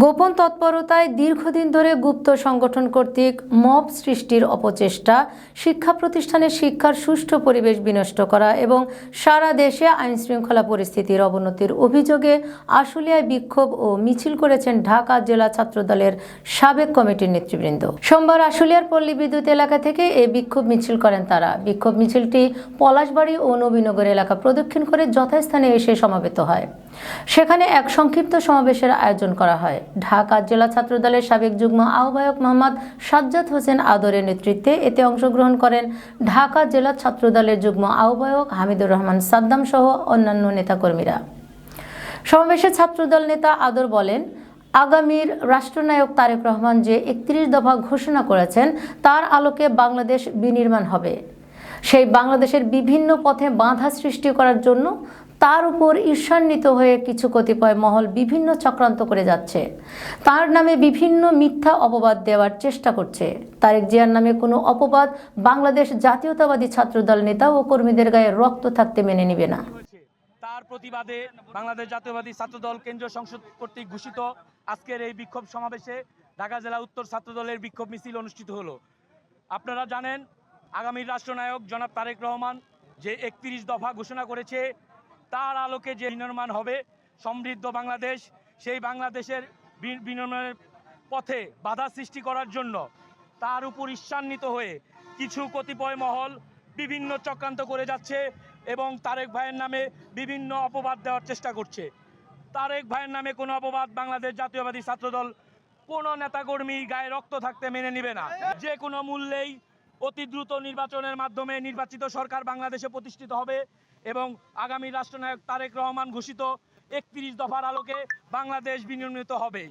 গোপন তৎপরতায় দীর্ঘদিন ধরে গুপ্ত সংগঠন কর্তৃক মব সৃষ্টির অপচেষ্টা, শিক্ষা প্রতিষ্ঠানে শিক্ষার সুষ্ঠু পরিবেশ বিনষ্ট করা এবং সারা দেশে আইন শৃঙ্খলা পরিস্থিতির অবনতির অভিযোগে আশুলিয়ায় বিক্ষোভ ও মিছিল করেছেন ঢাকা জেলা ছাত্রদলের সাবেক কমিটির নেতৃবৃন্দ। সোমবার আশুলিয়ার পল্লী বিদ্যুৎ এলাকা থেকে এই বিক্ষোভ মিছিল করেন তারা। বিক্ষোভ মিছিলটি পলাশবাড়ি ও নবীনগর এলাকা প্রদক্ষিণ করে যথাস্থানে এসে সমাবেত হয়। সেখানে এক সংক্ষিপ্ত সমাবেশের আয়োজন করা হয়। ঢাকা জেলা ছাত্রদলের সাবেক যুগ্ম আহ্বায়ক মোহাম্মদ সাজ্জাদ হোসেন আদরের নেতৃত্বে এতে অংশগ্রহণ করেন ঢাকা জেলা ছাত্রদলের যুগ্ম আহ্বায়ক হামিদুর রহমান সাদ্দাম সহ অন্যান্য নেতাকর্মীরা। সমাবেশে ছাত্রদল নেতা আদর বলেন, আগামীর রাষ্ট্রনায়ক তারেক রহমান যে একত্রিশ দফা ঘোষণা করেছেন, তার আলোকে বাংলাদেশ বিনির্মাণ হবে। সেই বাংলাদেশের বিভিন্ন পথে বাধা সৃষ্টি করার জন্য তার উপর ঈর্ষান্বিত হয়ে কিছু কতিপয় মহল বিভিন্ন চক্রান্ত করে যাচ্ছে। তার নামে বিভিন্ন মিথ্যা অপবাদ দেওয়ার চেষ্টা করছে। তারেক জিয়ার নামে কোনো অপবাদ বাংলাদেশ জাতীয়তাবাদী ছাত্রদল নেতা ও কর্মীদের গায়ে রক্ত থাকতে মেনে নিবে না। তার প্রতিবাদে বাংলাদেশ জাতীয়বাদী ছাত্রদল কেন্দ্রীয় সংসদ কর্তৃক ঘোষিত আজকের এই বিক্ষোভ সমাবেশে ঢাকা জেলা উত্তর ছাত্রদলের বিক্ষোভ মিছিল অনুষ্ঠিত হলো। আপনারা জানেন আগামী রাষ্ট্রনায়ক জনাব তারেক রহমান যে একত্রিশ দফা ঘোষণা করেছে তার আলোকে যে নির্মাণ হবে, সমৃদ্ধ বাংলাদেশ, সেই বাংলাদেশের বিনির্মাণের পথে বাধা সৃষ্টি করার জন্য তার উপর ঈর্ষান্বিত হয়ে কিছু কতিপয় মহল বিভিন্ন চক্রান্ত করে যাচ্ছে এবং তারেক ভাইয়ের নামে বিভিন্ন অপবাদ দেওয়ার চেষ্টা করছে। তারেক ভাইয়ের নামে কোনো অপবাদ বাংলাদেশ জাতীয়বাদী ছাত্রদল কোনো নেতাকর্মী গায়ে রক্ত থাকতে মেনে নেবে না। যে কোনো মূল্যেই অতি দ্রুত নির্বাচনের মাধ্যমে নির্বাচিত সরকার বাংলাদেশে প্রতিষ্ঠিত হবে এবং আগামী রাষ্ট্রনায়ক তারেক রহমান ঘোষিত একত্রিশ দফার আলোকে বাংলাদেশ বিনির্মিত হবে।